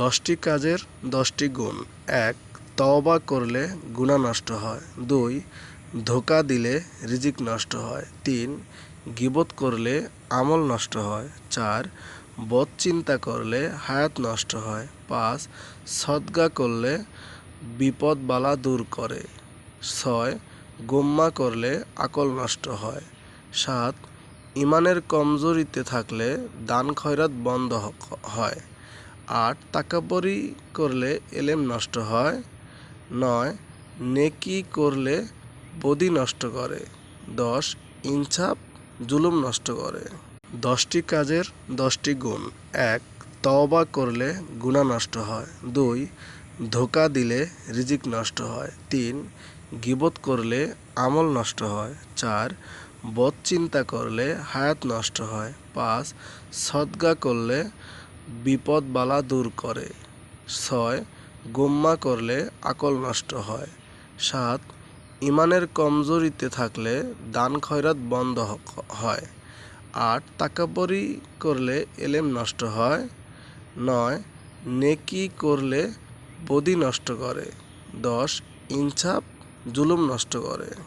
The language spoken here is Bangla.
দশটি কাজের দশটি গুণ। এক, তওবা করলে গুণা নষ্ট হয়। দুই, ধোকা দিলে রিজিক নষ্ট হয়। তিন, গিবত করলে আমল নষ্ট হয়। চার, বদ চিন্তা করলে হায়াত নষ্ট হয়। পাঁচ, সদগা করলে বিপদ বালা দূর করে। ছয়, গোম্মা করলে আকল নষ্ট হয়। সাত ইমানের কমজোরিতে থাকলে দান খয়রাত বন্ধ হয়। আট তাকাবরি করলে এলেম নষ্ট হয়, নয়, নেকি করলে বদি নষ্ট করে, দশ ইনসাফ জুলুম নষ্ট করে। দশটি কাজের দশটি গুণ। এক, তওবা করলে গুণা নষ্ট হয়। দুই, ধোকা দিলে রিজিক নষ্ট হয়। তিন, গিবত করলে আমল নষ্ট হয়। চার বদ চিন্তা করলে হায়াত নষ্ট হয়। পাঁচ, সদগা করলে বিপদ বালা দূর করে। ছয়, গোম্মা করলে আকল নষ্ট হয়। সাত, ইমানের কমজোরিতে থাকলে দান খয়রাত বন্ধ হয়। আট, তাকাবরি করলে এলেম নষ্ট হয়। নয়, নেকি করলে বদি নষ্ট করে। দশ ইনসাফ জুলুম নষ্ট করে।